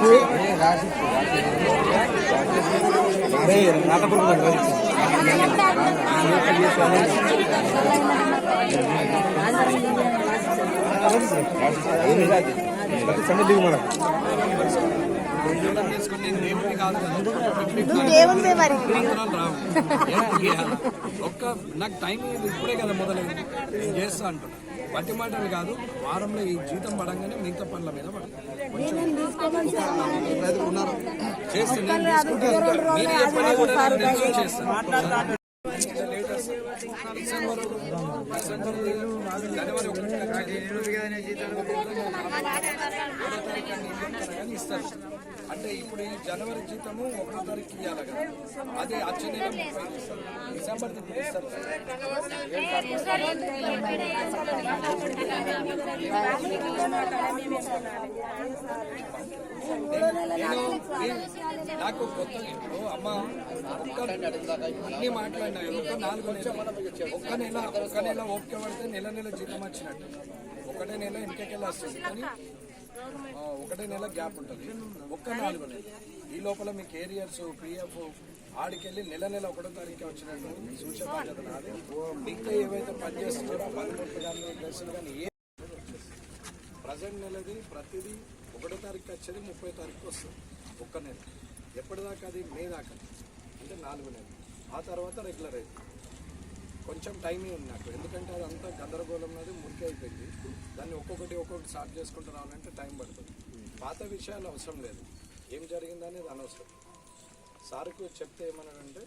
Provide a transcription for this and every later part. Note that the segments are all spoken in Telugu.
ini ini దేవుని మరి. ఒక్క నాకు టైం ఇప్పుడే కదా మొదలైంది. నేను చేస్తా అంటున్నా బట్టి మాటలు కాదు వారంలో ఈ జీతం పడంగానే మిగతా పనుల మీద పడతాను చేస్తే నేను ఇప్పుడు ఈ జనవరి జీతము ఒకటో తారీఖు ఇవ్వాలి కదా. అదే వచ్చే నెల డిసెంబర్ నేను నాకు కొత్త ఇప్పుడు అమ్మ ఒక్క అన్ని మాట్లాడినా ఒక్క నాలుగు నెలలు ఒక్క నెల ఒక్క నెల ఓపిక పడితే నెల నెల జీతం వచ్చినట్టు. ఒకటే నెల ఇంటికెళ్ళి వస్తుంది. కానీ ఒకటే నెల గ్యాప్ ఉంటుంది. ఒక్క నాలుగు నెలలు ఈ లోపల మీకు ఏరియర్స్ పిఎఫ్ ఆడికెళ్ళి నెల నెల ఒకటో తారీఖు వచ్చినట్టు సూచన బాధ్యత నాది. మిగతా ఏవైతే పని పదకొండు కానీ డ్రెస్సులు కానీ ఏ ప్రజెంట్ నెలది ప్రతిదీ ఒకటో తారీఖు వచ్చేది ముప్పై తారీఖు వస్తుంది. ఒక్క నెల. ఎప్పటిదాకా అది మే దాకా? అంటే నాలుగు నెలలు. ఆ తర్వాత రెగ్యులర్ అయింది కొంచెం టైం ఉంది నాకు. ఎందుకంటే అదంతా గందరగోళం అనేది మురికి అయిపోయింది. దాన్ని ఒక్కొక్కటి ఒక్కొక్కటి సార్ట్ చేసుకుంటూ రావాలంటే టైం పడుతుంది. పాత విషయాలు అవసరం లేదు. ఏం జరిగిందనేది అనవసరం. సార్కు చెప్తే ఏమన్నాడంటే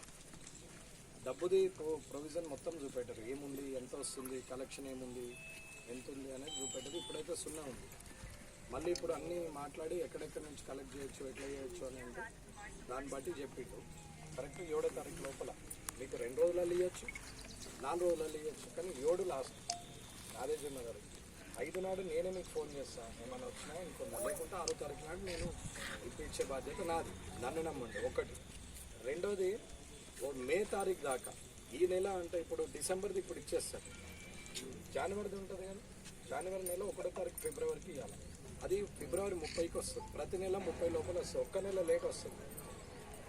డబ్బుది ప్రొ- ప్రొవిజన్ మొత్తం చూపెట్టారు. ఏముంది? ఎంత వస్తుంది? కలెక్షన్ ఏముంది? ఎంత ఉంది అనేది చూపెట్టారు. ఇప్పుడైతే సున్నా ఉంది. మళ్ళీ ఇప్పుడు అన్నీ మాట్లాడి ఎక్కడెక్కడి నుంచి కలెక్ట్ చేయొచ్చు ఎట్లా చేయొచ్చు అని అంటే దాన్ని బట్టి చెప్పిండు కరెక్ట్ ఏడో తారీఖు లోపల. మీకు రెండు రోజులలో ఇవ్వచ్చు నాలుగు రోజులలో ఇవ్వచ్చు కానీ ఏడు లాస్ట్. అదే గారు ఐదు నాడు నేనే మీకు ఫోన్ చేస్తాను ఏమైనా వచ్చినా ఇంకొందా లేకుంటే ఆరో తారీఖు నాడు నేను ఇప్పించే బాధ్యత నాది. నన్ను నమ్మండి ఒకటి. రెండోది ఓ మే తారీఖు దాకా. ఈ నెల అంటే ఇప్పుడు డిసెంబర్ది ఇప్పుడు ఇచ్చేస్తారు. జనవరిది ఉంటుంది కానీ జనవరి నెల ఒకటో తారీఖు ఫిబ్రవరికి ఇవ్వాలి అది ఫిబ్రవరి ముప్పైకి వస్తుంది. ప్రతి నెల ముప్పై లోపల వస్తుంది. ఒక్క నెల లేట్ వస్తుంది.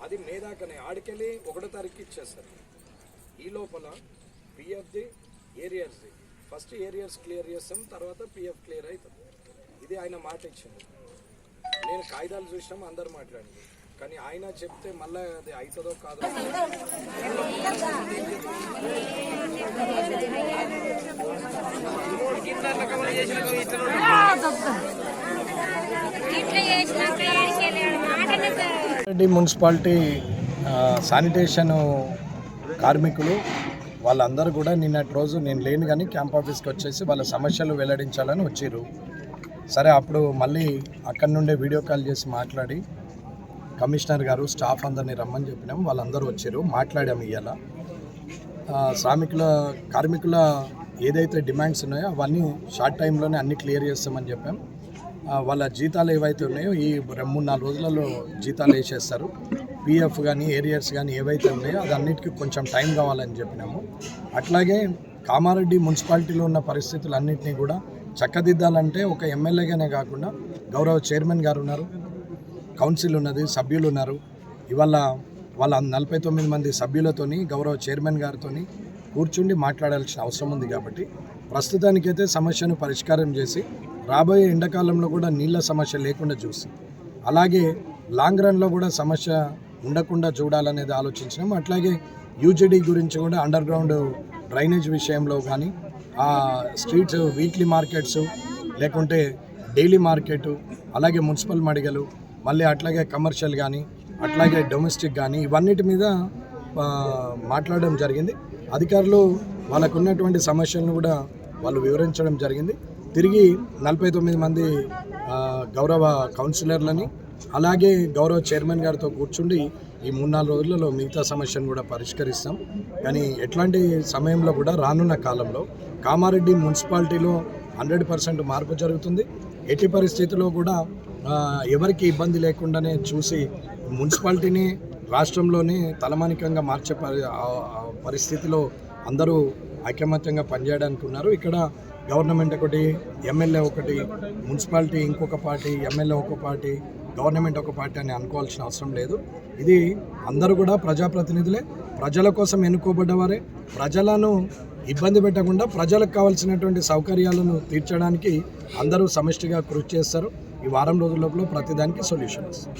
అది మే దాకానే. ఆడికెళ్ళి ఒకటో తారీఖు ఇచ్చేస్తారు. ఈ లోపల పిఎఫ్ది ఏరియర్స్ది ఫస్ట్ ఏరియర్స్ క్లియర్ చేస్తాం తర్వాత పిఎఫ్ క్లియర్ అవుతుంది ఇది ఆయన మాట ఇచ్చింది. నేను కాగితాలు చూసినాం అందరు మాట్లాడింది కానీ ఆయన చెప్తే మళ్ళీ అది అవుతుందో కాదో రెడ్డి మున్సిపాలిటీ శానిటేషన్ కార్మికులు వాళ్ళందరూ కూడా నిన్నటి రోజు నేను లేను కానీ క్యాంప్ ఆఫీస్కి వచ్చేసి వాళ్ళ సమస్యలు వెల్లడించాలని వచ్చారు సరే అప్పుడు మళ్ళీ అక్కడి నుండే వీడియో కాల్ చేసి మాట్లాడి కమిషనర్ గారు స్టాఫ్ అందరినీ రమ్మని చెప్పినాం. వాళ్ళందరూ వచ్చారు మాట్లాడాము ఇవాళ శ్రామికుల కార్మికుల ఏదైతే డిమాండ్స్ ఉన్నాయో అవన్నీ షార్ట్ టైంలోనే అన్ని క్లియర్ చేస్తామని చెప్పాం. వాళ్ళ జీతాలు ఏవైతే ఉన్నాయో ఈ రెండు మూడు నాలుగు రోజులలో జీతాలు వేసేస్తారు. పిఎఫ్ కానీ ఏరియర్స్ కానీ ఏవైతే ఉన్నాయో అదన్నిటికీ కొంచెం టైం కావాలని చెప్పినాము. అట్లాగే కామారెడ్డి మున్సిపాలిటీలో ఉన్న పరిస్థితులు అన్నింటినీ కూడా చక్కదిద్దాలంటే ఒక ఎమ్మెల్యేగానే కాకుండా గౌరవ చైర్మన్ గారు ఉన్నారు కౌన్సిల్ ఉన్నది సభ్యులు ఉన్నారు ఇవాళ వాళ్ళ నలభై తొమ్మిది మంది సభ్యులతోని గౌరవ చైర్మన్ గారితోని కూర్చుండి మాట్లాడాల్సిన అవసరం ఉంది కాబట్టి ప్రస్తుతానికైతే సమస్యను పరిష్కారం చేసి రాబోయే ఎండాకాలంలో కూడా నీళ్ళ సమస్య లేకుండా చూసి అలాగే లాంగ్ రన్లో కూడా సమస్య ఉండకుండా చూడాలనేది ఆలోచించినాం. అట్లాగే యూజీడీ గురించి కూడా అండర్ గ్రౌండ్ డ్రైనేజ్ విషయంలో కానీ ఆ స్ట్రీట్స్ వీక్లీ మార్కెట్స్ లేకుంటే డైలీ మార్కెట్ అలాగే మున్సిపల్ మడిగలు మళ్ళీ అట్లాగే కమర్షియల్ కానీ అట్లాగే డొమెస్టిక్ కానీ ఇవన్నిటి మీద మాట్లాడడం జరిగింది. అధికారులు వాళ్ళకు ఉన్నటువంటి సమస్యలను కూడా వాళ్ళు వివరించడం జరిగింది. తిరిగి నలభై తొమ్మిది మంది గౌరవ కౌన్సిలర్లని అలాగే గౌరవ చైర్మన్ గారితో కూర్చుండి ఈ మూడు నాలుగు రోజులలో మిగతా సమస్యను కూడా పరిష్కరిస్తాం. కానీ ఎట్లాంటి సమయంలో కూడా రానున్న కాలంలో కామారెడ్డి మున్సిపాలిటీలో హండ్రెడ్ పర్సెంట్ మార్పు జరుగుతుంది. ఎట్టి పరిస్థితిలో కూడా ఎవరికి ఇబ్బంది లేకుండానే చూసి మున్సిపాలిటీని రాష్ట్రంలోనే తలమానికంగా మార్చే పరి పరిస్థితిలో అందరూ ఐకమత్యంగా పనిచేయడానికి ఉన్నారు. ఇక్కడ గవర్నమెంట్ ఒకటి ఎమ్మెల్యే ఒకటి మున్సిపాలిటీ ఇంకొక పార్టీ ఎమ్మెల్యే ఒక పార్టీ గవర్నమెంట్ ఒక పార్టీ అని అనుకోవాల్సిన అవసరం లేదు. ఇది అందరూ కూడా ప్రజాప్రతినిధులే. ప్రజల కోసం ఎన్నుకోబడ్డవారే. ప్రజలను ఇబ్బంది పెట్టకుండా ప్రజలకు కావాల్సినటువంటి సౌకర్యాలను తీర్చడానికి అందరూ సమిష్టిగా కృషి చేస్తారు. ఈ వారం రోజుల లోపల ప్రతిదానికి సొల్యూషన్ వస్తుంది.